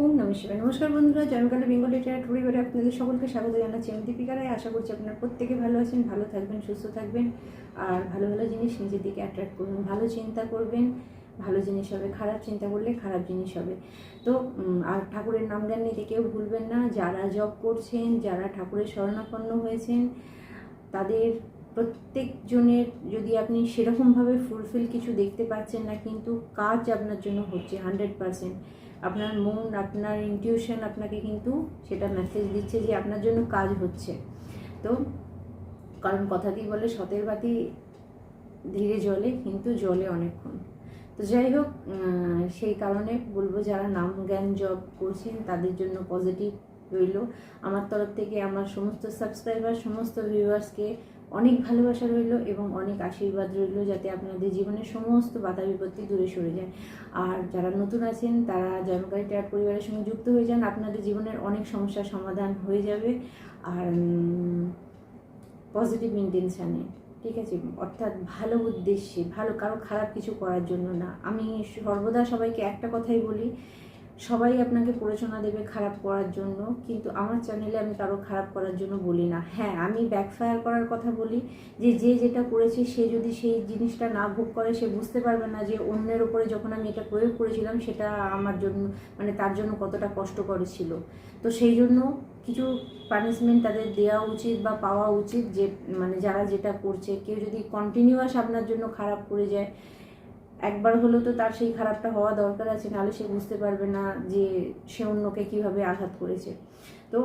ওম নমস্কার নমস্কার বন্ধুরা জয়কালী বেঙ্গলি ট্যাট পরিবারে আপনাদের সকলকে স্বাগত জানাচ্ছি আমি দীপিকা রায় আশা করছি আপনারা প্রত্যেকে ভালো আছেন, ভালো থাকবেন, সুস্থ থাকবেন আর ভালো ভালো জিনিস নিজের দিকে অ্যাট্রাক্ট করবেন। ভালো চিন্তা করবেন, ভালো জিনিস হবে, খারাপ চিন্তা করলে খারাপ জিনিস হবে। তো আর ঠাকুরের নাম জ্ঞান নিতে কেউ ভুলবেন না, যারা জব করছেন, যারা ঠাকুরের শরণাপন্ন হয়েছেন, তাদের প্রত্যেকজনের যদি আপনি সেরকমভাবে ফুলফিল কিছু দেখতে পাচ্ছেন না, কিন্তু কাজ আপনার জন্য হচ্ছে হান্ড্রেড পারসেন্ট আপনার মন, আপনার ইনটিউশন আপনাকে কিন্তু সেটা মেসেজ দিচ্ছে যে আপনার জন্য কাজ হচ্ছে। তো কারণ কথাতেই বলে সতের বাতি ধীরে জলে কিন্তু জলে অনেকক্ষণ। তো যাই হোক সেই কারণে বলব যারা নাম জ্ঞান জব করছেন, তাদের জন্য পজিটিভ রইল। আমার তরফ থেকে আমার সমস্ত সাবস্ক্রাইবার সমস্ত ভিউয়ার্সকে অনেক ভালোবাসা রইল এবং অনেক আশীর্বাদ রইল যাতে আপনাদের জীবনের সমস্ত বাধা বিপত্তি দূরে সরে যায়। আর যারা নতুন আছেন, তারা জন্মকারী ট্যাট পরিবারের সঙ্গে যুক্ত হয়ে যান। আপনাদের জীবনের অনেক সমস্যার সমাধান হয়ে যাবে। আর পজিটিভ ইন্টেনশানে ঠিক আছে? অর্থাৎ ভালো উদ্দেশ্যে, ভালো, কারও খারাপ কিছু করার জন্য না। আমি সর্বদা সবাইকে একটা কথাই বলি সবাই আপনাকে প্ররোচনা দেবে খারাপ করার জন্য, কিন্তু আমার চ্যানেলে আমি কারও খারাপ করার জন্য বলি না। হ্যাঁ আমি ব্যাকফায়ার করার কথা বলি যে যে যেটা করেছে, সে যদি সেই জিনিসটা না ভোগ করে, সে বুঝতে পারবে না যে, অন্যের ওপরে যখন আমি এটা প্রয়োগ করেছিলাম, সেটা আমার জন্য মানে তার জন্য কতটা কষ্টকর ছিল। তো সেই জন্য কিছু পানিশমেন্ট তাদের দেওয়া উচিত বা পাওয়া উচিত যে মানে যারা যেটা করছে, কেউ যদি কন্টিনিউয়াস আপনার জন্য খারাপ করে যায় একবার হলেও তো তার সেই খারাপটা হওয়া দরকার আছে, নাহলে সে বুঝতে পারবে না যে সে অন্যকে কীভাবে আঘাত করেছে। তো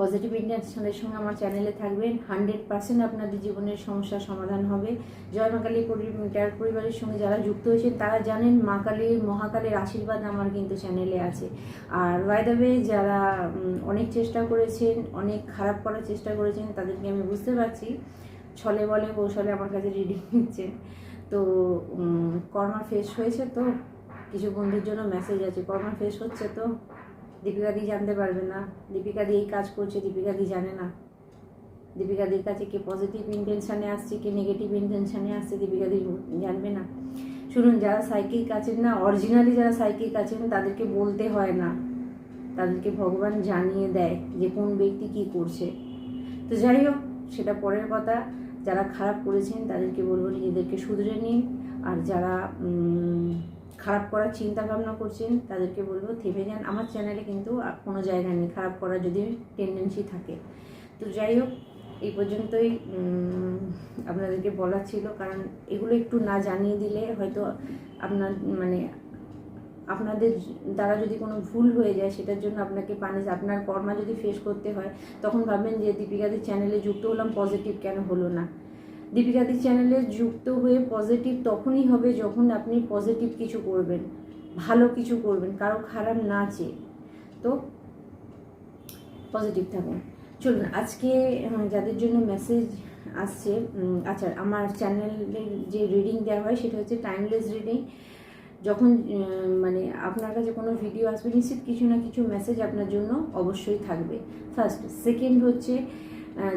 পজিটিভ ইন্টারন্যাশনালের সঙ্গে আমার চ্যানেলে থাকবেন। হান্ড্রেড পার্সেন্ট আপনাদের জীবনের সমস্যার সমাধান হবে। জয় মা কালী পরিবার পরিবারের সঙ্গে যারা যুক্ত হয়েছেন, তারা জানেন মা কালীর, মহাকালের আশীর্বাদ আমার কিন্তু চ্যানেলে আছে। আর ওয়াইদাবে যারা অনেক চেষ্টা করেছেন, অনেক খারাপ করার চেষ্টা করেছেন, তাদেরকে আমি বুঝতে পারছি। ছলে বলে কৌশলে আমার কাছে রিডিং নিচ্ছেন। তো কর্মা ফেস হয়েছে তো, কিছু বন্ধুর জন্য মেসেজ আছে, কর্মা ফেস হচ্ছে তো, দীপিকা দি জানতে পারবে না, দীপিকা দি এই কাজ করছে, দীপিকা দি জানে না, দীপিকা দির কাছে কে পজিটিভ ইন্টেনশানে আসছে, কে নেগেটিভ ইন্টেনশানে আসছে, দীপিকা দি জানবে না। শুনুন, যারা সাইকিক আছেন না অরিজিনালি যারা সাইকিক আছেন, তাদেরকে বলতে হয় না। তাদেরকে ভগবান জানিয়ে দেয় যে কোন ব্যক্তি কি করছে। তো যাই হোক, সেটা পরের কথা। যারা খারাপ করেছেন তাদেরকে বলব নিজেদেরকে শুধরে নিন। আর যারা খারাপ করার চিন্তা ভাবনা করছেন তাদেরকে বলব থেমে যান। আমার চ্যানেলে কিন্তু কোনো জায়গা নেই, খারাপ করার যদি টেন্ডেন্সি থাকে। তো যাই হোক, এই পর্যন্তই আপনাদেরকে বলার ছিল। কারণ এগুলো একটু না জানিয়ে দিলে হয়তো আপনার মানে আপনাদের দ্বারা যদি কোনো ভুল হয়ে যায়, সেটার জন্য আপনাকে পানিশ আপনার কর্মা যদি ফেস করতে হয়, তখন ভাববেন যে দীপিকাদের চ্যানেলে যুক্ত হলাম পজিটিভ কেন হলো না? দীপিকাদের চ্যানেলে যুক্ত হয়ে পজিটিভ তখনই হবে যখন আপনি পজিটিভ কিছু করবেন, ভালো কিছু করবেন, কারও খারাপ না চেয়ে। তো পজিটিভ থাকুন। চলুন, আজকে যাদের জন্য মেসেজ আসছে আচ্ছা আমার চ্যানেলের যে রিডিং দেওয়া হয়, সেটা হচ্ছে টাইমলেস রিডিং যখন মানে আপনার কাছে কোনো ভিডিও আসবে, নিশ্চিত কিছু না কিছু মেসেজ আপনার জন্য অবশ্যই থাকবে। ফার্স্ট সেকেন্ড হচ্ছে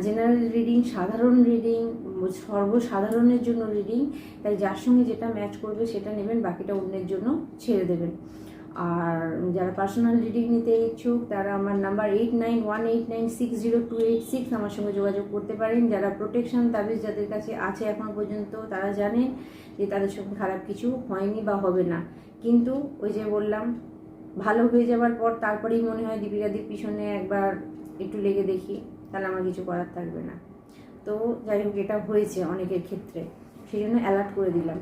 জেনারেল রিডিং সাধারণ রিডিং সর্বসাধারণের জন্য রিডিং তাই যার সঙ্গে যেটা ম্যাচ করবে সেটা নেবেন, বাকিটা অন্যের জন্য ছেড়ে দেবেন। আর যারা পার্সোনাল রিডিং নিতে ইচ্ছুক, তারা আমার number eight nine one eight nine six zero two eight six আমার সঙ্গে যোগাযোগ করতে পারেন। যারা প্রোটেকশন তাবিজ যাদের কাছে আছে এখন পর্যন্ত, তারা জানেন যে তাদের সঙ্গে খারাপ কিছু হয়নি বা হবে না। কিন্তু ওই যে বললাম, ভালো হয়ে যাওয়ার পর তারপরেই মনে হয় দীপিকাদির পিছনে একবার একটু লেগে দেখি, তাহলে আমার কিছু করার থাকবে না। তো যাই হোক, এটা হয়েছে অনেকের ক্ষেত্রে। সেই জন্য অ্যালার্ট করে দিলাম।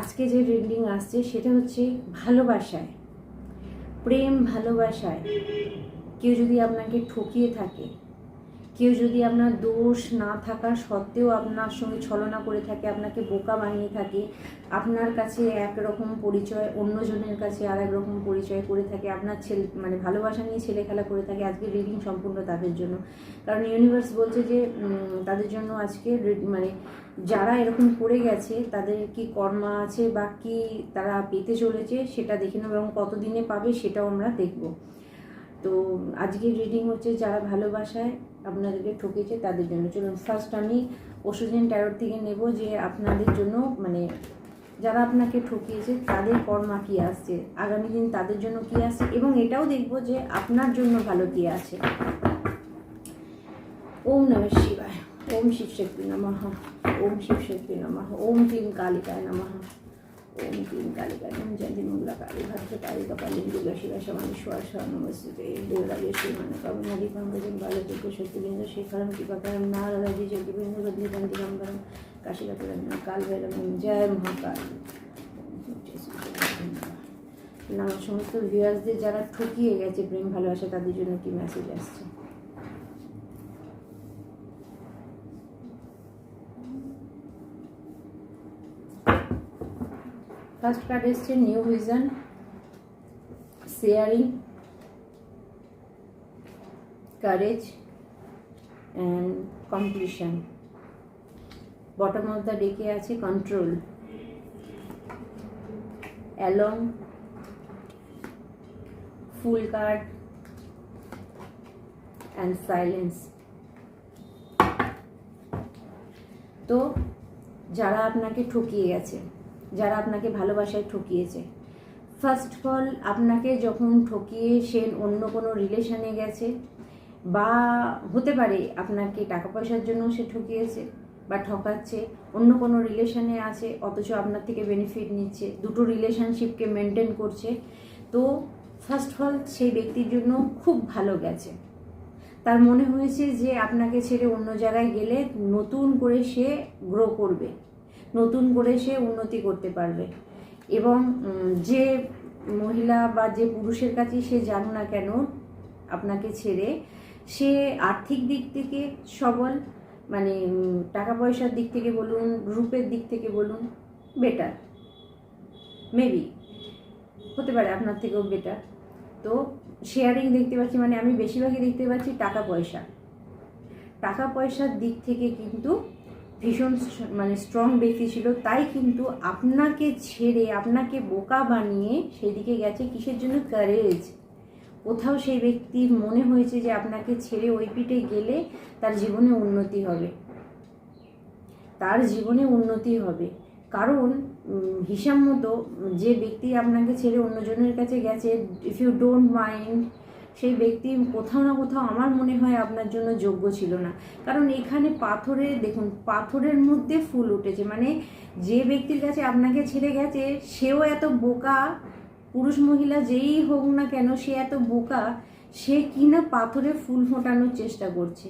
আজকে যে রিডিং আসছে সেটা হচ্ছে ভালোবাসায় প্রেম ভালোবাসায়। কেউ যদি আপনাকে ঠকিয়ে থাকে কেউ যদি আপনার দোষ না থাকা সত্ত্বেও আপনার সঙ্গে ছলনা করে থাকে, আপনাকে বোকা বানিয়ে থাকে, আপনার কাছে একরকম পরিচয়, অন্যজনের কাছে আর রকম পরিচয় করে থাকে, আপনার ছেলে মানে ভালোবাসা নিয়ে ছেলে খেলা করে থাকে, আজকে রিডিং সম্পূর্ণ তাদের জন্য। কারণ ইউনিভার্স বলছে যে তাদের জন্য আজকে মানে যারা এরকম করে গেছে, তাদের কি কর্মা আছে বা কি তারা পেতে চলেছে, সেটা দেখে নেব এবং কতদিনে পাবে সেটাও আমরা দেখব। তো আজকের রিডিং হচ্ছে যারা ভালোবাসায় আপনাদেরকে ঠকেছে তাদের জন্য। চলুন ফার্স্ট আমি ওষুধেন ট্যারোর থেকে নেব যে আপনাদের জন্য মানে যারা আপনাকে ঠকিয়েছে, তাদের কর্মা কি আসছে? আগামী দিন তাদের জন্য কি আসছে? এবং এটাও দেখব যে আপনার জন্য ভালো কি আছে। ওম নম শিবায়। ওম শিব শক্তি নমঃ। ওম শিব শক্তি নমঃ। ওম ক্লিম কালিকায় নমঃ। ওম ক্লিম কালিকায় ওম জয়ন্তী মঙ্গলা কালী ভদ্রকালী কপালী দুর্গা শিবা সমানেশ্বর নমস্তে দেবরাজেশ্বরী মানে কবনাদি পঙ্কজম বালযোগ্য শক্তিবৃন্দ শেখরম কৃপাকরম নারদাজি যোগীবৃন্দ বদ্রীকান্তি গঙ্গরম কাশীকাপুরম কাল ভৈরবম জয় মহাকাল আমার সমস্ত ভিউয়ার্সদের যারা ঠকিয়ে গেছে প্রেম ভালোবাসা তাদের জন্য কি মেসেজ আসছে ফার্স্ট কার্ড এসছে new vision sharing courage and completion bottom of the ডেকে আছে control along full card and silence তো, যারা আপনাকে ঠকিয়ে গেছে যারা আপনাকে ভালোবাসায় ঠকিয়েছে। ফার্স্ট অফ অল আপনাকে যখন ঠকিয়ে সে অন্য কোনো রিলেশনে গেছে, বা হতে পারে আপনাকে টাকা পয়সার জন্য সে ঠকিয়েছে, বা ঠকাচ্ছে, অন্য কোনো রিলেশনে আছে, অথচ আপনার থেকে বেনিফিট নিচ্ছে, দুটো রিলেশনশিপকে মেনটেন করছে, তো ফার্স্ট অফ অল সেই ব্যক্তির জন্য খুব ভালো গেছে। তার মনে হয়েছে যে আপনাকে ছেড়ে অন্য জায়গায় গেলে নতুন করে সে গ্রো করবে। নতুন করে সে উন্নতি করতে পারবে। এবং যে মহিলা বা যে পুরুষের কাছে সে জানো না কেন আপনাকে ছেড়ে, সে আর্থিক দিক থেকে সবল মানে টাকা পয়সার দিক থেকে বলুন, রূপের দিক থেকে বলুন বেটার মেবি হতে পারে, আপনার থেকেও বেটার তো শেয়ারিং দেখতে পাচ্ছি মানে আমি বেশিরভাগই দেখতে পাচ্ছি টাকা পয়সা টাকা পয়সার দিক থেকে কিন্তু ভীষণ মানে স্ট্রং ব্যক্তি ছিল, তাই কিন্তু আপনাকে ছেড়ে, আপনাকে বোকা বানিয়ে সেদিকে গেছে কিসের জন্য? কারেজ কোথাও সেই ব্যক্তির মনে হয়েছে যে আপনাকে ছেড়ে ওই পিঠে গেলে তার জীবনে উন্নতি হবে। তার জীবনে উন্নতি হবে। কারণ হিসাব মতো যে ব্যক্তি আপনাকে ছেড়ে অন্যজনের কাছে গেছে ইফ ইউ ডোন্ট মাইন্ড সেই ব্যক্তি কোথাও না কোথাও আমার মনে হয় আপনার জন্য যোগ্য ছিল না। কারণ এখানে পাথরে, দেখুন, পাথরের মধ্যে ফুল উঠেছে। মানে যে ব্যক্তির কাছে আপনাকে ছেড়ে গেছে, সেও এত বোকা, পুরুষ মহিলা যেই হোক না কেন, সে এত বোকা, সে কিনা পাথরে ফুল ফোটানোর চেষ্টা করছে?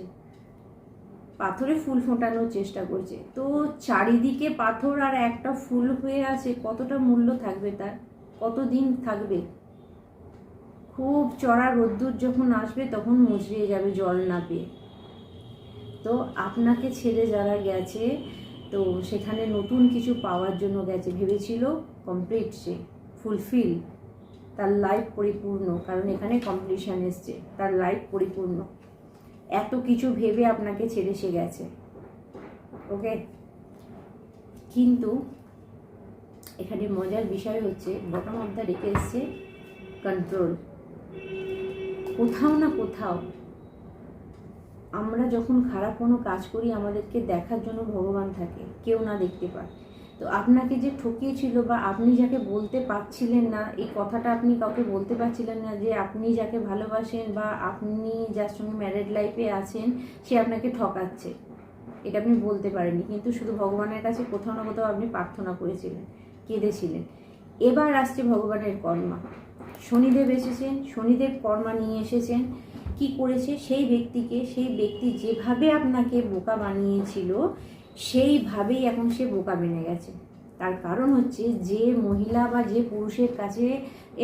পাথরে ফুল ফোটানোর চেষ্টা করছে। তো চারিদিকে পাথর আর একটা ফুল হয়ে আছে, কতটা মূল্য থাকবে তার? কতদিন থাকবে? খুব চড়া রোদ্দুর যখন আসবে তখন মুচড়িয়ে যাবে জল না পেয়ে। তো আপনাকে ছেড়ে যারা গেছে, তো সেখানে নতুন কিছু পাওয়ার জন্য গেছে ভেবেছিল কমপ্লিট সে ফুলফিল তার লাইফ পরিপূর্ণ, কারণ এখানে কম্পিটিশান এসছে, তার লাইফ পরিপূর্ণ। এত কিছু ভেবে আপনাকে ছেড়ে সে গেছে ওকে কিন্তু এখানে মজার বিষয় হচ্ছে বটম অফ দ্য রেখে এসছে কন্ট্রোল কোথাও না কোথাও আমরা যখন খারাপ কোনো কাজ করি, আমাদেরকে দেখার জন্য ভগবান থাকে, কেউ না দেখতে পায়। তো আপনাকে যে ঠকিয়েছিল বা আপনি যাকে বলতে পারছিলেন না, এই কথাটা আপনি কাউকে বলতে পারছিলেন না যে আপনি যাকে ভালোবাসেন বা আপনি যার সঙ্গে ম্যারেড লাইফে আছেন, সে আপনাকে ঠকাচ্ছে। এটা আপনি বলতে পারেননি, কিন্তু শুধু ভগবানের কাছে কোথাও না কোথাও আপনি প্রার্থনা করেছিলেন, কেঁদেছিলেন। এবার আসছে ভগবানের কর্মা। শনিদেব এসেছেন, শনিদেব কর্মা নিয়ে এসেছেন। কি করেছে? সেই ব্যক্তিকে, সেই ব্যক্তি যেভাবে আপনাকে বোকা বানিয়েছিল, সেইভাবেই এখন সে বোকা বেনে গেছে। তার কারণ হচ্ছে যে মহিলা বা যে পুরুষের কাছে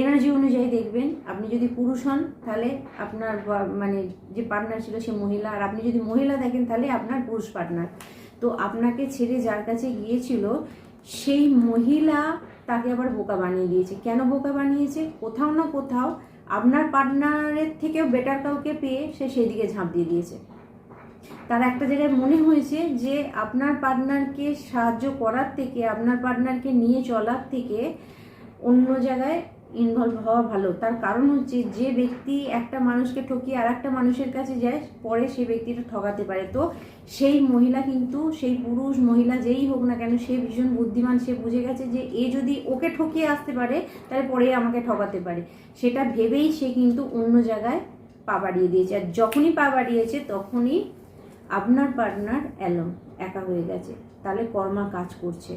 এনার্জি অনুযায়ী দেখবেন, আপনি যদি পুরুষ হন, তাহলে আপনার মানে যে পার্টনার ছিল সে মহিলা, আর আপনি যদি মহিলা দেখেন তাহলে আপনার পুরুষ পার্টনার তো আপনাকে ছেড়ে যার কাছে গিয়েছিল, সেই মহিলা তাকে আবার বোকা বানিয়ে দিয়েছে। কেন বোকা বানিয়েছে? কোথাও না কোথাও আপনার পার্টনারের থেকেও বেটার কাউকে পেয়ে সে সেই দিকে ঝাঁপ দিয়ে দিয়েছে। তার একটা জায়গায় মনে হয়েছে যে, আপনার পার্টনারকে সাহায্য করার থেকে, আপনার পার্টনারকে নিয়ে চলার থেকে অন্য জায়গায় ইনভলভ হওয়া ভালো। তার কারণ হচ্ছে যে ব্যক্তি একটা মানুষকে ঠকিয়ে আর একটা মানুষের কাছে যায়, পরে সেই ব্যক্তিটা ঠকাতে পারে। তো সেই মহিলা কিন্তু, সেই পুরুষ মহিলা যেই হোক না কেন, সে ভীষণ বুদ্ধিমান, সে বুঝে গেছে যে এ যদি ওকে ঠকিয়ে আসতে পারে, তাহলে পরে আমাকে ঠকাতে পারে। সেটা ভেবেই সে কিন্তু অন্য জায়গায় পা বাড়িয়ে দিয়েছে। আর যখনই পা বাড়িয়েছে, তখনই আপনার পার্টনার অ্যালম একা হয়ে গেছে। তাহলে কর্মা কাজ করছে।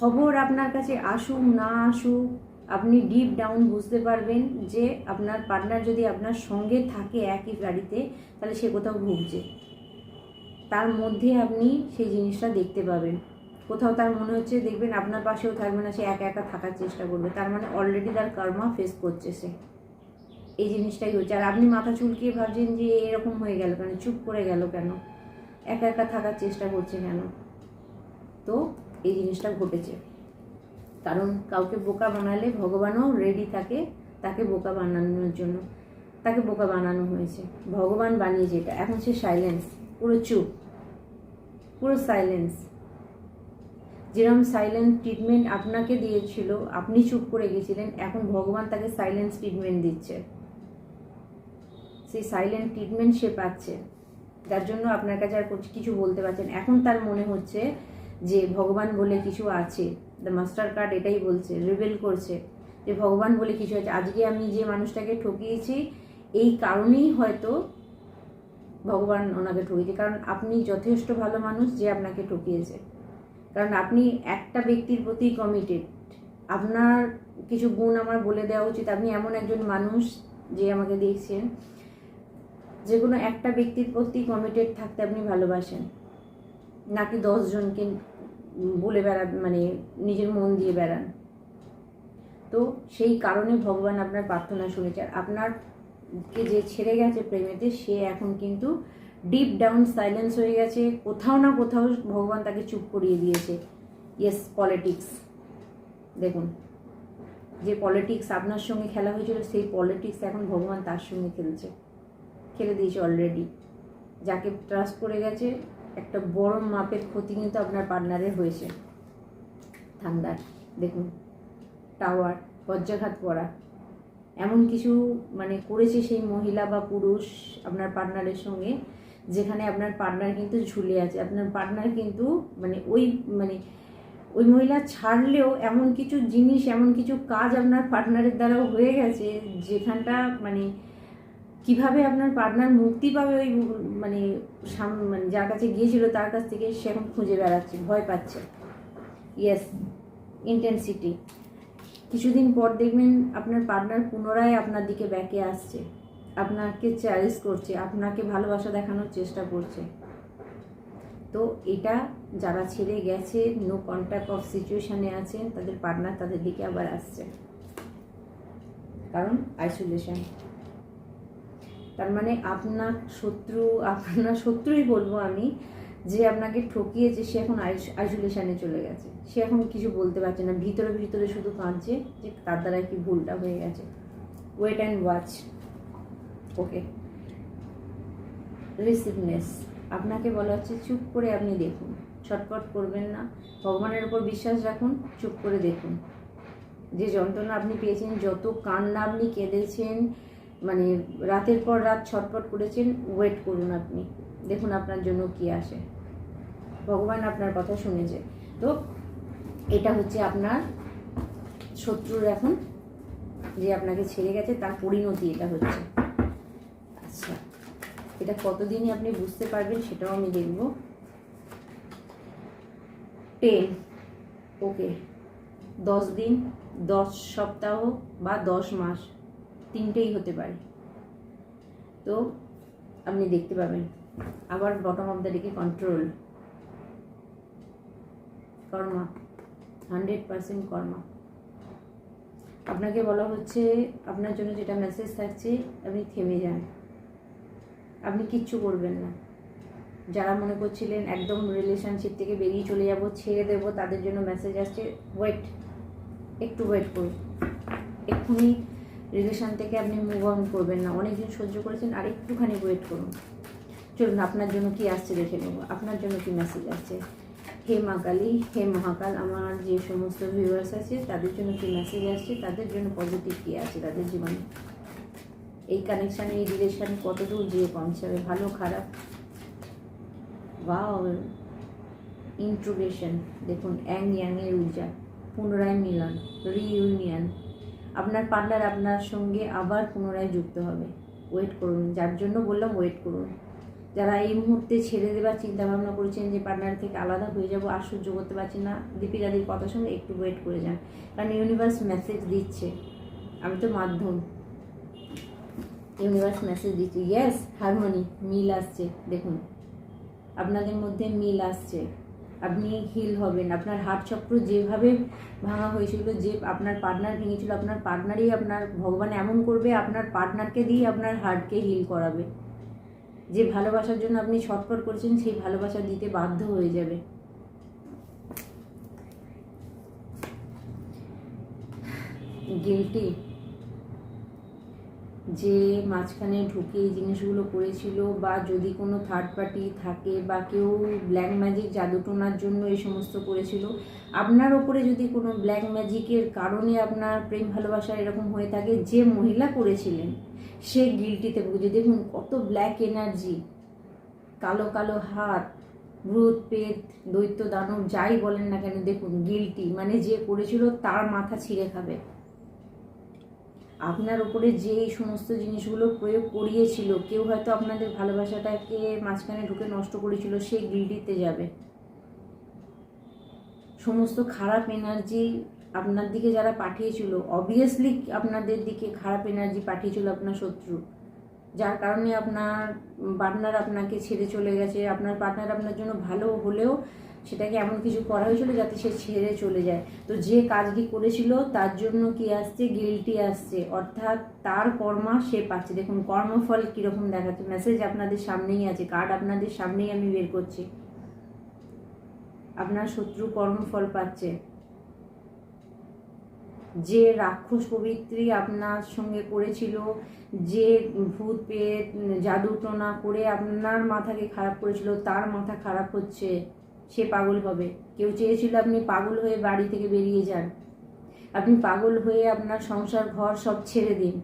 খবর আপনার কাছে আসুক, না আসুক আপনি ডিপ ডাউন বুঝতে পারবেন যে আপনার পার্টনার যদি আপনার সঙ্গে থাকে একই গাড়িতে, তাহলে সে কোথাও ভুগছে তার মধ্যে আপনি সেই জিনিসটা দেখতে পাবেন। কোথাও তার মনে হচ্ছে দেখবেন আপনার পাশেও থাকবে না, সে একা একা থাকার চেষ্টা করবে। তার মানে অলরেডি তার কর্মা ফেস করছে সে। এই জিনিসটাই হচ্ছে। আর আপনি মাথা চুলকিয়ে ভাবছেন যে এরকম হয়ে গেল কেন? চুপ করে গেল কেন? একা একা থাকার চেষ্টা করছে কেন? তো এই জিনিসটা ঘটেছে। কারণ কাউকে বোকা বানালে ভগবানও রেডি থাকে তাকে বোকা বানানোর জন্য। তাকে বোকা বানানো হয়েছে। ভগবান বানিয়েছে এটা। এখন সে সাইলেন্স পুরো চুপ, পুরো সাইলেন্স যেরকম সাইলেন্ট ট্রিটমেন্ট আপনাকে দিয়েছিল, আপনি চুপ করে গেছিলেন, এখন ভগবান তাকে সাইলেন্স ট্রিটমেন্ট দিচ্ছে। সেই সাইলেন্ট ট্রিটমেন্ট সে পাচ্ছে। যার জন্য আপনার কাছে আর কিছু- বলতে পারছেন এখন তার মনে হচ্ছে যে ভগবান বলে কিছু আছে। দ্য মাস্টার কার্ড এটাই বলছে রিভেল করছে যে ভগবান বলে কিছু আছে। আজকে আমি যে মানুষটাকে ঠকিয়েছি, এই কারণেই হয়তো ভগবান ওনাকে ঠকিয়েছে। কারণ আপনি যথেষ্ট ভালো মানুষ যে আপনাকে ঠকিয়েছে। কারণ আপনি একটা ব্যক্তির প্রতি কমিটেড আপনার কিছু গুণ আমার বলে দেওয়া উচিত। আপনি এমন একজন মানুষ যে আমাকে দেখছেন, যে কোনো একটা ব্যক্তির প্রতি কমিটেড থাকতে আপনি ভালোবাসেন। নাকি দশজনকে বলে বেড়া মানে নিজের মন দিয়ে বেড়ান। তো সেই কারণে ভগবান আপনার প্রার্থনা শুনেছে আর আপনারকে যে ছেড়ে গেছে প্রেমেতে, সে এখন কিন্তু ডিপ ডাউন সাইলেন্স হয়ে গেছে। কোথাও না কোথাও ভগবান তাকে চুপ করিয়ে দিয়েছে। ইয়েস পলিটিক্স দেখুন, যে পলিটিক্স আপনার সঙ্গে খেলা হয়েছিল, সেই পলিটিক্স এখন ভগবান তার সঙ্গে খেলছে। খেলে দিয়েছে অলরেডি যাকে ট্রাস্ট করে গেছে একটা বড় মাপের ক্ষতি কিন্তু আপনার পার্টনারের হয়েছে। ঠান্ডার দেখুন, টাওয়ার, বজ্রাঘাত পড়া, এমন কিছু মানে করেছে সেই মহিলা বা পুরুষ আপনার পার্টনারের সঙ্গে, যেখানে আপনার পার্টনার কিন্তু ঝুলে আছে। আপনার পার্টনার কিন্তু মানে ওই মানে ওই মহিলা ছাড়লেও এমন কিছু জিনিস, এমন কিছু কাজ আপনার পার্টনারের দ্বারাও হয়ে গেছে, যেখানটা মানে কীভাবে আপনার পার্টনার মুক্তি পাবে ওই মানে মানে যার কাছে গিয়েছিল তার কাছ থেকে সে এখন খুঁজে বেড়াচ্ছে, ভয় পাচ্ছে। ইয়েস ইন্টেন্সিটি কিছুদিন পর দেখবেন আপনার পার্টনার পুনরায় আপনার দিকে ব্যাকে আসছে। আপনাকে চ্যালেঞ্জ করছে, আপনাকে ভালোবাসা দেখানোর চেষ্টা করছে। তো এটা যারা ছেড়ে গেছে নো কন্ট্যাক্ট অফ সিচুয়েশানে আছেন, তাদের পার্টনার তাদের দিকে আবার আসছে। কারণ আইসোলেশন তার মানে আপনার শত্রু, আপনার শত্রুই বলব আমি যে আপনাকে ঠকিয়েছে, সে এখন আইসোলেশনে চলে গেছে। সে এখন কিছু বলতে পারছে না। ভিতরে ভিতরে শুধু কাঁদছে যে তার দ্বারা কি ভুলটা হয়ে গেছে। Wait and watch okay receptiveness আপনাকে বলা হচ্ছে চুপ করে আপনি দেখুন। ছটপট করবেন না। ভগবানের উপর বিশ্বাস রাখুন, চুপ করে দেখুন। যে যন্ত্রণা আপনি পেয়েছেন, যত কান্না আপনি কেঁদেছেন মানে রাতের পর রাত ছটপট করেছেন ওয়েট করুন আপনি। দেখুন আপনার জন্য কি আসে। ভগবান আপনার কথা শুনেছে। তো এটা হচ্ছে আপনার শত্রুর এখন, যে আপনাকে ছেড়ে গেছে, তার পরিণতি এটা হচ্ছে। আচ্ছা এটা কতদিনই আপনি বুঝতে পারবেন সেটাও আমি দেখব। টেন ওকে দশ দিন, দশ সপ্তাহ বা দশ মাস। তিনটেই হতে পারে। তো আপনি দেখতে পাবেন। আবার বটম অফ দ্য ডেকে control karma. Hundred percent karma. আপনাকে বলা হচ্ছে, আপনার জন্য যেটা মেসেজ থাকছে, আপনি থেমে যান। আপনি কিচ্ছু করবেন না। যারা মনে করছিলেন একদম রিলেশনশিপ থেকে বেরিয়ে চলে যাব, ছেড়ে দেবো, তাদের জন্য মেসেজ আসছে ওয়েট একটু ওয়েট করুন। এক্ষুনি রিলেশন থেকে আপনি মুভ অন করবেন না। অনেকদিন সহ্য করেছেন, আর একটুখানি ওয়েট করুন। চলুন, আপনার জন্য কি আসছে দেখে নেব। আপনার জন্য কি মেসেজ আসছে? হে মা কালী, হে মহাকাল, আমার যে সমস্ত ভিউয়ার্স আছে, তাদের জন্য কি মেসেজ আসছে? তাদের জন্য পজিটিভ কী আছে? তাদের জীবনে এই কানেকশান এই রিলেশন কতদূর যেয়ে পৌঁছাবে? ভালো, খারাপ? বা ইন্ট্রোগেশন দেখুন অ্যাং ইয়াংয়ের ঊর্জা পুনরায় মিলন রিইউনিয়ন আপনার পার্টনার আপনার সঙ্গে আবার পুনরায় যুক্ত হবে। ওয়েট করুন, যার জন্য বললাম ওয়েট করুন। যারা এই মুহূর্তে ছেড়ে দেবার চিন্তা ভাবনা করেছেন যে পার্টনার থেকে আলাদা হয়ে যাব সহ্য করতে পারছি না দীপিকাদির কথার সঙ্গে একটু ওয়েট করে যান। কারণ ইউনিভার্স মেসেজ দিচ্ছে। আমি তো মাধ্যম। ইউনিভার্স মেসেজ দিচ্ছে। ইয়েস হারমোনি মিল আসছে। দেখুন, আপনাদের মধ্যে মিল আসছে। আপনি হিল হবেন। আপনার হার্ট চক্র যেভাবে ভাঙা হয়েছিল, যে আপনার পার্টনার ভেঙেছিল, আপনার পার্টনারই আপনার ভগবান এমন করবে, আপনার পার্টনারকে দিয়ে আপনার হার্টকে হিল করাবে। যে ভালোবাসার জন্য আপনি ছটফট করছেন, সেই ভালোবাসা দিতে বাধ্য হয়ে যাবে। গিলটি যে মাঝখানে ঢুকে এই জিনিসগুলো করেছিল বা যদি কোনো থার্ড পার্টি থাকে বা কেউ ব্ল্যাক ম্যাজিক জাদুটোনার জন্য এই সমস্ত করেছিল, আপনার ওপরে যদি কোনো ব্ল্যাক ম্যাজিকের কারণে আপনার প্রেম ভালোবাসা এরকম হয়ে থাকে, যে মহিলা করেছিলেন, সে গিলটিতে ভুগছে। দেখুন কত ব্ল্যাক এনার্জি কালো কালো হাত ভূত পেট, দৈত্য দানব, যাই বলেন না কেন, দেখুন গিলটি মানে যে করেছিল তার মাথা ছিঁড়ে খাবে। আপনার উপরে যে এই সমস্ত জিনিসগুলো প্রয়োগ করিয়েছিল, কেউ হয়তো আপনাদের ভালোবাসাটাকে মাঝখানে ঢুকে নষ্ট করেছিল সে গিল্ডিতে যাবে। সমস্ত খারাপ এনার্জি আপনার দিকে যারা পাঠিয়েছিল অবভিয়াসলি আপনাদের দিকে খারাপ এনার্জি পাঠিয়েছিল আপনার শত্রু। যার কারণে আপনার পার্টনার আপনাকে ছেড়ে চলে গেছে, আপনার পার্টনার আপনার জন্য ভালো হলেও সেটাকে এমন কিছু করা হয়েছিল যাতে সে ছেড়ে চলে যায়। তো যে কাজটি করেছিল, তার জন্য কি আসছে? গিলটি আসছে। অর্থাৎ তার কর্মা সে পাচ্ছে। দেখুন, কর্মফল কীরকম দেখাচ্ছে। মেসেজ আপনাদের সামনেই আছে। কার্ড আপনাদের সামনেই আমি বের করছি। আপনার শত্রু কর্মফল পাচ্ছে। যে রাক্ষস পবিত্রী আপনার সঙ্গে করেছিল, যে ভূত পেট জাদুটনা করে আপনার মাথাকে খারাপ করেছিল, তার মাথা খারাপ হচ্ছে। সে পাগল হবে। কেউ চেয়েছিল আপনি পাগল হয়ে বাড়ি থেকে বেরিয়ে যান। আপনি পাগল হয়ে আপনার সংসার, ঘর সব ছেড়ে দিন।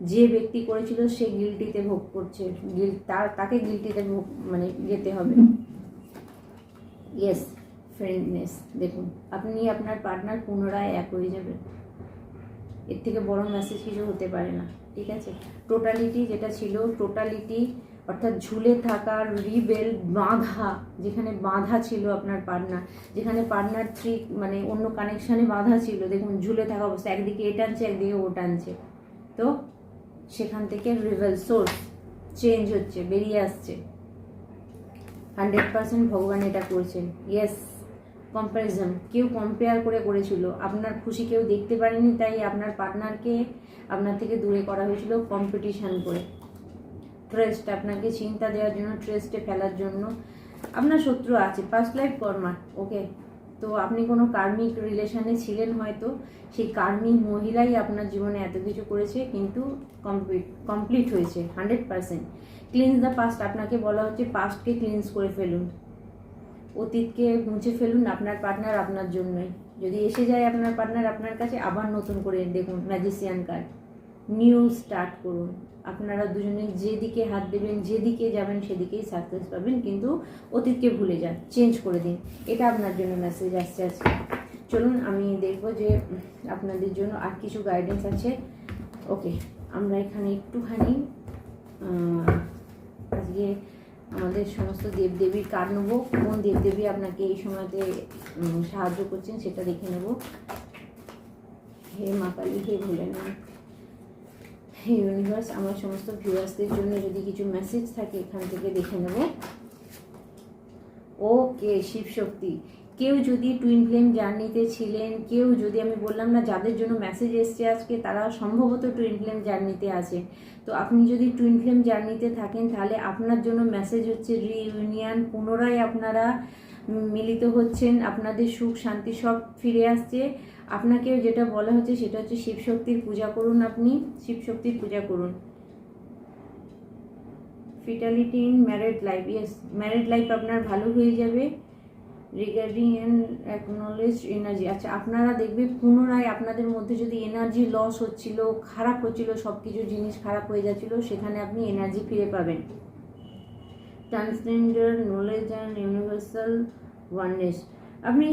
যে ব্যক্তি করেছিল সে গিলটিতে ভোগ করছে। গিল তার তাকে গিলটিতে ভোগ মানে যেতে হবে। ইয়েস ফ্রেন্ডনেস দেখুন, আপনি আপনার পার্টনার পুনরায় এক হয়ে যাবে। এর থেকে বড় মেসেজ কিছু হতে পারে না, ঠিক আছে? টোটালিটি যেটা ছিল টোটালিটি অর্থাৎ ঝুলে থাকা রিবেল বাঁধা, যেখানে বাঁধা ছিল আপনার পার্টনার যেখানে পার্টনার থ্রি মানে অন্য কানেকশানে বাঁধা ছিল, দেখুন ঝুলে থাকা অবস্থা একদিকে এ টানছে একদিকে ও টানছে তো সেখান থেকে রিভেল সোর্স চেঞ্জ হচ্ছে, বেরিয়ে আসছে। হান্ড্রেড পার্সেন্ট ভগবান এটা করছেন। ইয়েস কম্প্যারিজন কেউ কম্পেয়ার করে করেছিল। আপনার খুশি কেউ দেখতে পারেনি, তাই আপনার পার্টনারকে আপনার থেকে দূরে করা হয়েছিল কম্পিটিশান করে। ট্রেস্ট আপনাকে চিন্তা দেওয়ার জন্য ট্রেস্টে ফেলার জন্য। আপনার শত্রু আছে ফার্স্ট লাইফ কর্মা ওকে তো আপনি কোনো কার্মিক রিলেশনে ছিলেন হয়তো, সেই কার্মিক মহিলাই আপনার জীবনে এত কিছু করেছে, কিন্তু কমপ্লিট কমপ্লিট হয়েছে hundred percent cleans the past আপনাকে বলা হচ্ছে পাস্টকে ক্লিনস করে ফেলুন। অতীতকে মুছে ফেলুন আপনার পার্টনার আপনার জন্যই। যদি এসে যায় আপনার পার্টনার আপনার কাছে, আবার নতুন করে দেখুন ম্যাজিসিয়ান কার্ড নিউ স্টার্ট করুন। আপনারা দুজনে যেদিকে হাত দেবেন, যেদিকে যাবেন, সেদিকেই সাকসেস পাবেন, কিন্তু অতীতকে ভুলে যান চেঞ্জ করে দিন। এটা আপনার জন্য মেসেজ আসছে আজকে। চলুন, আমি দেখব যে আপনাদের জন্য আর কিছু গাইডেন্স আছে। ওকে আমরা এখানে একটুখানি আজকে আমাদের সমস্ত দেবদেবীর কার্ড নেব। কোন দেবদেবী আপনাকে এই সময়তে সাহায্য করছেন সেটা দেখে নেব। হে মা কালী, হে ভোলেনাথ। ইউনিভার্স, আমার সমস্ত ভিউয়ার্সদের জন্য যদি কিছু মেসেজ থাকে, এখান থেকে দেখে নেব। ওকে, শিবশক্তি। কেউ যদি টুইন ফ্লেম জার্নিতে ছিলেন, কেউ যদি আমি বললাম না, যাদের জন্য মেসেজ এসছে আজকে, তারা সম্ভবত টুইন ফ্লেম জার্নিতে আছে। তো আপনি যদি টুইন ফ্লেম জার্নিতে থাকেন, তাহলে আপনার জন্য মেসেজ হচ্ছে রিইউনিয়ন পুনরায় আপনারা মিলিত হচ্ছেন, আপনাদের সুখ শান্তি সব ফিরে আসছে। আপনাকেও যেটা বলা হচ্ছে সেটা হচ্ছে শিবশক্তির পূজা করুন আপনি, শিবশক্তির পূজা করুন। Vitality in married life yes married life আপনার ভালো হয়ে যাবে। রিগার্ডিং অ্যান্ড অ্যাকনোলেজ এনার্জি আচ্ছা আপনারা দেখবে পুনরায় আপনাদের মধ্যে যদি এনার্জি লস হচ্ছিল, খারাপ হচ্ছিল সব কিছু জিনিস খারাপ হয়ে যাচ্ছিল, সেখানে আপনি এনার্জি ফিরে পাবেন। Transgender knowledge and universal oneness আপনি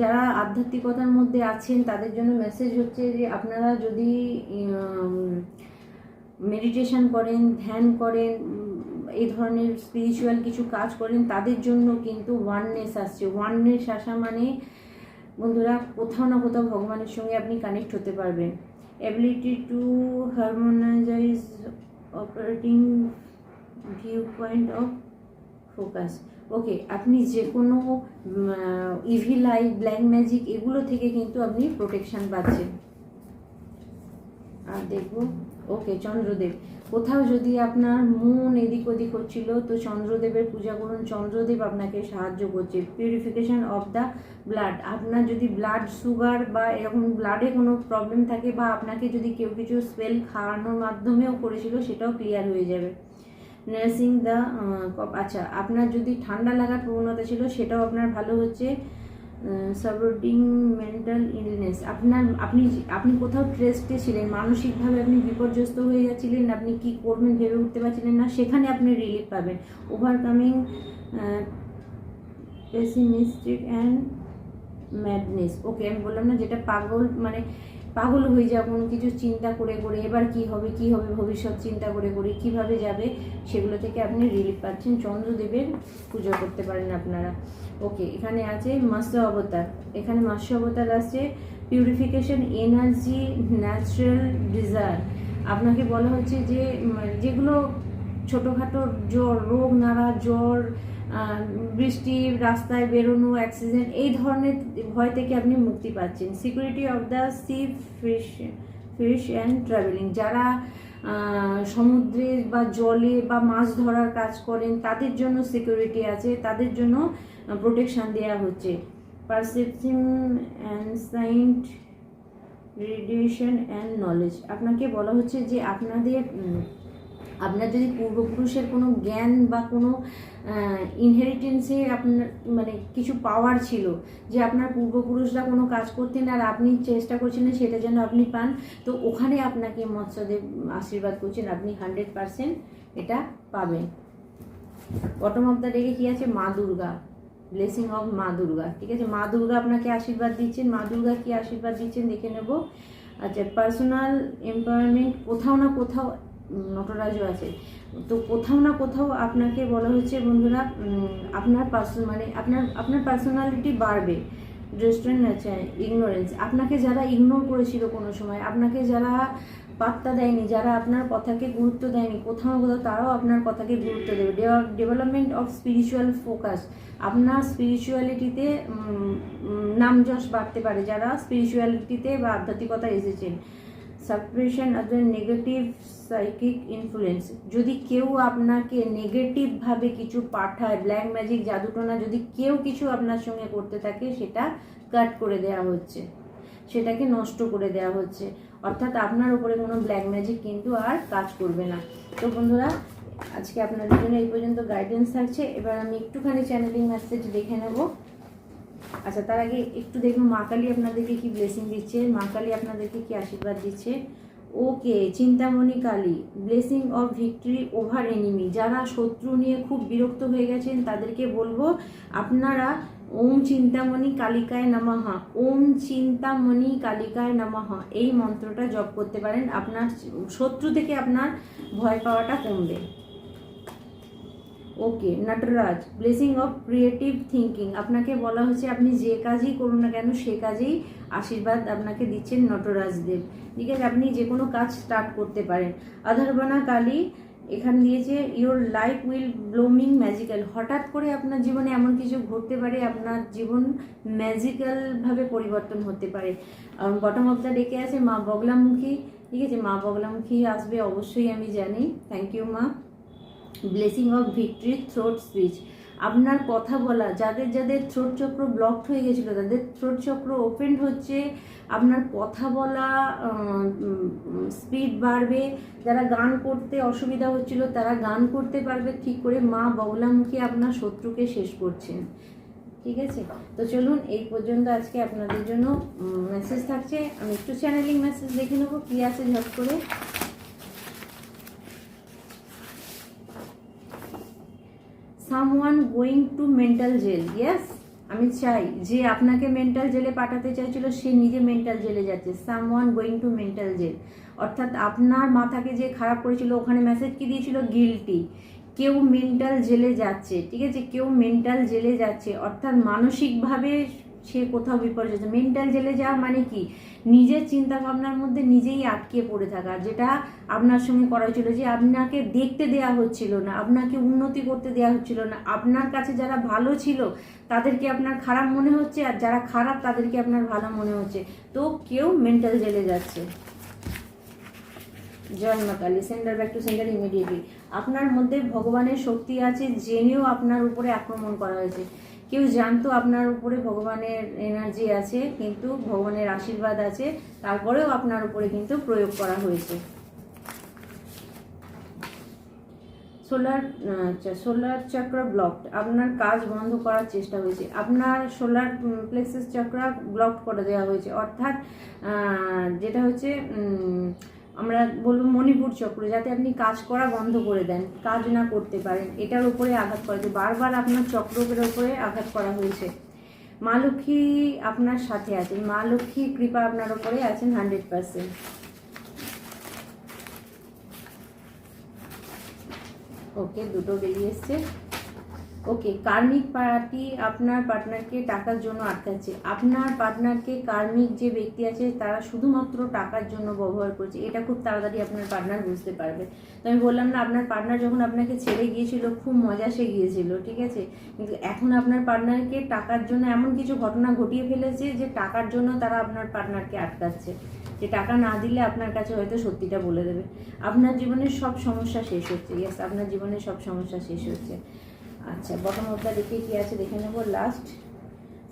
যারা আধ্যাত্মিকতার মধ্যে আছেন, তাদের জন্য মেসেজ হচ্ছে যে আপনারা যদি মেডিটেশন করেন, ধ্যান করেন এই ধরনের স্পিরিচুয়াল কিছু কাজ করেন, তাদের জন্য কিন্তু ওয়াননেস আসছে। ওয়াননেস আসা মানে বন্ধুরা, কোথাও না কোথাও ভগবানের সঙ্গে আপনি কানেক্ট হতে পারবেন। Ability to harmonise operating viewpoint of focus okay আপনি যে কোনো ইভিল আই ব্ল্যাক ম্যাজিক এগুলো থেকে কিন্তু আপনি প্রোটেকশন পাচ্ছেন। আর দেখব। ওকে চন্দ্রদেব। কোথাও যদি আপনার মন এদিক ওদিক হচ্ছিল, তো চন্দ্রদেবের পূজা করুন। চন্দ্রদেব আপনাকে সাহায্য করছে। পিউরিফিকেশন অফ দ্য ব্লাড আপনার যদি ব্লাড সুগার বা এরকম ব্লাডে কোনো প্রবলেম থাকে বা আপনাকে যদি কেউ কিছু স্পেল খাওয়ানোর মাধ্যমেও করেছিল, সেটাও ক্লিয়ার হয়ে যাবে। নার্সিং দ্য আচ্ছা আপনার যদি ঠান্ডা লাগার প্রবণতা ছিল, সেটাও আপনার ভালো হচ্ছে সাপোর্টিং মেন্টাল ইলনেস আপনার, আপনি আপনি কোথাও ট্রেস্টে ছিলেন, মানসিকভাবে আপনি বিপর্যস্ত হয়ে যাচ্ছিলেন, আপনি কি করবেন ভেবে উঠতে পারছিলেন না, সেখানে আপনি রিলিফ পাবেন। Overcoming pessimistic and madness okay আমি বললাম না যেটা পাগল মানে পাগল হয়ে যাওয়া কোনো কিছু চিন্তা করে করে, এবার কি হবে কি হবে, ভবিষ্যৎ চিন্তা করে করে, কীভাবে যাবে, সেগুলো থেকে আপনি রিলিফ পাচ্ছেন। চন্দ্রদেবের পুজো করতে পারেন আপনারা। ওকে এখানে আছে মাস্য অবতার। এখানে মৎস্য অবতার আছে পিউরিফিকেশন এনার্জি ন্যাচারাল ডিজায়ার আপনাকে বলা হচ্ছে যে যেগুলো ছোটোখাটো জ্বর, রোগ নাড়া জ্বর বৃষ্টি, রাস্তায় বেরোনো অ্যাক্সিডেন্ট এই ধরনের ভয় থেকে আপনি মুক্তি পাচ্ছেন। Security of the sea fish fish and travelling যারা সমুদ্রে বা জলে বা মাছ ধরার কাজ করেন, তাদের জন্য সিকিউরিটি আছে, তাদের জন্য প্রোটেকশান দেওয়া হচ্ছে। Perception and saint radiation and knowledge আপনাকে বলা হচ্ছে যে আপনাদের আপনার যদি পূর্বপুরুষের কোনো জ্ঞান বা কোনো ইনহেরিটেন্সে আপনার মানে কিছু পাওয়ার ছিল যে আপনার পূর্বপুরুষরা কোনো কাজ করতেন আর আপনি চেষ্টা করছিলেন সেটা যেন আপনি পান, তো ওখানে আপনাকে মৎস্যদেব আশীর্বাদ করছেন, আপনি হান্ড্রেড পারসেন্ট এটা পাবেন। বটম অফ দ্য ডেকে কী আছে? মা দুর্গা। ব্লেসিং অফ মা দুর্গা। ঠিক আছে? মা দুর্গা আপনাকে আশীর্বাদ দিচ্ছেন। মা দুর্গা কি আশীর্বাদ দিচ্ছেন? দেখে নেব। আচ্ছা পার্সোনাল এমপাওয়ারমেন্ট কোথাও না কোথাও নটরাজও আছে। তো কোথাও না কোথাও আপনাকে বলা হচ্ছে বন্ধুরা আপনার পার্সন মানে আপনার আপনার পার্সোনালিটি বাড়বে। রেস্টুরেন্ট আছে ইগনোরেন্স আপনাকে যারা ইগনোর করেছিল কোনো সময়, আপনাকে যারা পাত্তা দেয়নি, যারা আপনার কথাকে গুরুত্ব দেয়নি, কোথাও কোথাও তারাও আপনার কথাকে গুরুত্ব দেবে। ডেভেলপমেন্ট অফ স্পিরিচুয়াল ফোকাস আপনার স্পিরিচুয়ালিটিতে নাম যশ বাড়তে পারে। যারা স্পিরিচুয়ালিটিতে বা আধ্যাত্মিকতা এসেছেন suppression other negative psychic influence যদি কেউ আপনাকে নেগেটিভভাবে কিছু পাঠায় ব্ল্যাক ম্যাজিক জাদুটোনা, যদি কেউ কিছু আপনার সঙ্গে করতে থাকে, সেটা কাট করে দেওয়া হচ্ছে। সেটাকে নষ্ট করে দেওয়া হচ্ছে। অর্থাৎ আপনার উপরে কোনো ব্ল্যাক ম্যাজিক কিন্তু আর কাজ করবে না। তো বন্ধুরা, আজকে আপনাদের জন্য এই পর্যন্ত গাইডেন্স থাকছে। এবার আমি একটুখানি চ্যানেলিং মেসেজ দেখে নেব। আচ্ছা তার আগে একটু দেখুন, মা কালী আপনাদেরকে কি ব্লেসিং দিচ্ছে, মা কালী আপনাদেরকে কি আশীর্বাদ দিচ্ছে? Okay, Chintamani Kali blessing of victory over enemy যারা শত্রু নিয়ে খুব বিরক্ত হয়ে গেছেন, তাদেরকে বলব, আপনারা ওম চিন্তামণি কালিকায় নমঃ, ওম চিন্তামণি কালিকায় নমঃ, এই মন্ত্রটা জপ করতে পারেন, আপনার শত্রু থেকে আপনার ভয় পাওয়াটা কমবে। Okay, Nataraj blessing of creative thinking আপনাকে বলা হচ্ছে আপনি যে কাজই করুন না কেন, সে কাজেই আশীর্বাদ আপনাকে দিচ্ছেন নটরাজ দেব ঠিক আছে, আপনি যে কোনো কাজ স্টার্ট করতে পারেন। আধারবানা কালী, এখানে দিয়েছে your life will blooming magical হঠাৎ করে আপনার জীবনে এমন কিছু ঘটতে পারে, আপনার জীবন ম্যাজিক্যালভাবে পরিবর্তন হতে পারে। বটম অফ দ্য ডেকে আছে মা বগলামুখী। ঠিক আছে, মা বগলামুখী আসবে, অবশ্যই আমি জানি। থ্যাংক ইউ মা। Blessing of victory throat speech আপনার কথা বলা, যাদের যাদের থ্রোট চক্র ব্লকড হয়ে গেছিল তাদের থ্রোট চক্র ওপেন হচ্ছে, আপনার কথা বলা স্পিড বাড়বে, যারা গান করতে অসুবিধা হচ্ছিল, তারা গান করতে পারবে, ঠিক করে মা বগলামুখী আপনার শত্রুকে শেষ করছেন। ঠিক আছে? তো চলুন, এই পর্যন্ত আজকে আপনাদের জন্য মেসেজ থাকছে। আমি একটু চ্যানেলিং মেসেজ দেখে নেব, কী আছে ঝট করে। Someone going to mental jail yes আমি চাই যে আপনাকে মেন্টাল জেলে পাঠাতে চাইছিল, সে নিজে মেন্টাল জেলে যাচ্ছে। Someone going to mental jail অর্থাৎ আপনার মাথাকে যে খারাপ করেছিল, ওখানে মেসেজ কি দিয়েছিল? গিলটি কেউ মেন্টাল জেলে যাচ্ছে, ঠিক আছে? কেউ মেন্টাল জেলে যাচ্ছে। অর্থাৎ মানসিকভাবে সে কোথাও বিপর্যয় যাচ্ছে মেন্টাল জেলে যাওয়া মানে কি? নিজের চিন্তা ভাবনার মধ্যে নিজেই আটকে পড়ে থাকা, যেটা আপনার সঙ্গে করা হয়েছিল যে আপনাকে দেখতে দেয়া হচ্ছিল না, আপনাকে উন্নতি করতে দেয়া হচ্ছিল না। আপনার কাছে যারা ভালো ছিল, তাদেরকে আপনার খারাপ মনে হচ্ছে, আর যারা খারাপ, তাদেরকে আপনার ভালো মনে হচ্ছে। তো কেউ মেন্টাল জেলে যাচ্ছে। জয় মা centre back to centre immediately আপনার মধ্যে ভগবানের শক্তি আছে, জেনেও আপনার উপরে আক্রমণ করা হয়েছে। কেউ জানতো আপনার উপরে ভগবানের এনার্জি আছে, কিন্তু ভগবানের আশীর্বাদ আছে, তারপরেও আপনার উপরে কিন্তু প্রয়োগ করা হয়েছে। সোলার সোলার চক্র ব্লকড আপনার কাজ বন্ধ করার চেষ্টা হয়েছে। আপনার সোলার প্লেক্সেস চক্র ব্লক করে দেওয়া হয়েছে। অর্থাৎ যেটা হচ্ছে আমরা বলব মণিপুর চক্র, যাতে আপনি কাজ করা বন্ধ করে দেন, কাজ না করতে পারেন, এটার উপরে আঘাত করা। হয়েছে বারবার আপনার চক্রের উপরে আঘাত করা হয়েছে। মা লক্ষ্মী আপনার সাথে আছেন। মা লক্ষ্মী কৃপা আপনার উপরে আছেন হান্ড্রেড পার্সেন্ট। ওকে, দুটো বেরিয়ে এসছে। ওকে, কার্মিক পার্টি আপনার পার্টনারকে টাকার জন্য আটকাচ্ছে। আপনার পার্টনারকে কার্মিক যে ব্যক্তি আছে, তারা শুধুমাত্র টাকার জন্য ব্যবহার করছে। এটা খুব তাড়াতাড়ি আপনার পার্টনার বুঝতে পারবে। তো আমি বললাম, না, আপনার পার্টনার যখন আপনাকে ছেড়ে গিয়েছিল, খুব মজা সে গিয়েছিল, ঠিক আছে? কিন্তু এখন আপনার পার্টনারকে টাকার জন্য এমন কিছু ঘটনা ঘটিয়ে ফেলেছে, যে টাকার জন্য তারা আপনার পার্টনারকে আটকাচ্ছে। যে টাকা না দিলে আপনার কাছে হয়তো সত্যিটা বলে দেবে। আপনার জীবনের সব সমস্যা শেষ হচ্ছে। ইয়েস আপনার জীবনের সব সমস্যা শেষ হচ্ছে। আচ্ছা বটম অবদা দেখে কি আছে দেখে নেব? লাস্ট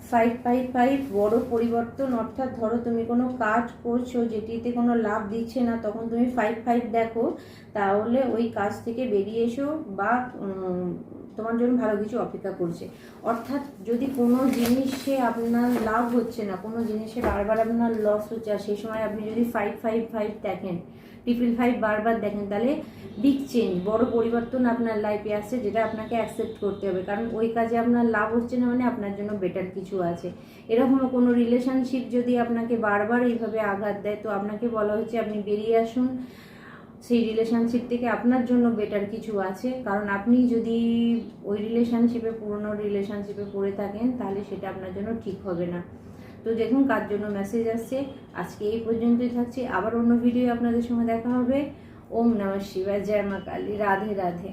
ফাইভ ফাইভ ফাইভ বড় পরিবর্তন, অর্থাৎ ধরো তুমি কোনো কাজ করছ যেটিতে কোনো লাভ দিচ্ছে না, তখন তুমি ফাইভ ফাইভ দেখো, তাহলে ওই কাজ থেকে বেরিয়ে এসো বা তোমার জন্য ভালো কিছু অপেক্ষা করছে। অর্থাৎ যদি কোনো জিনিসে আপনার লাভ হচ্ছে না, কোনো জিনিসে বারবার আপনার লস হচ্ছে, আর সেই সময় আপনি যদি ফাইভ ফাইভ ফাইভ দেখেন ট্রিপল ফাইভ বারবার দেখেন, তাহলে বিগ চেঞ্জ বড় পরিবর্তন আপনার লাইফে আসছে যেটা আপনাকে অ্যাকসেপ্ট করতে হবে। কারণ ওই কাজে আপনার লাভ হচ্ছে না মানে আপনার জন্য বেটার কিছু আছে। এরকম কোনো রিলেশনশিপ যদি আপনাকে বারবার এইভাবে আঘাত দেয়, তো আপনাকে বলা হচ্ছে আপনি বেরিয়ে আসুন। সেই রিলেশনশিপ থেকে আপনার জন্য বেটার কিছু আছে। কারণ আপনি যদি ওই রিলেশনশিপে পুরনো রিলেশনশিপে পড়ে থাকেন, তাহলে সেটা আপনার জন্য ঠিক হবে না। তো দেখুন কার জন্য মেসেজ আসছে। আজকে এই পর্যন্তই থাকছে। আবার অন্য ভিডিও আপনাদের সঙ্গে দেখা হবে। ওম নমঃ শিবায়। জয় মা কালী। রাধে রাধে।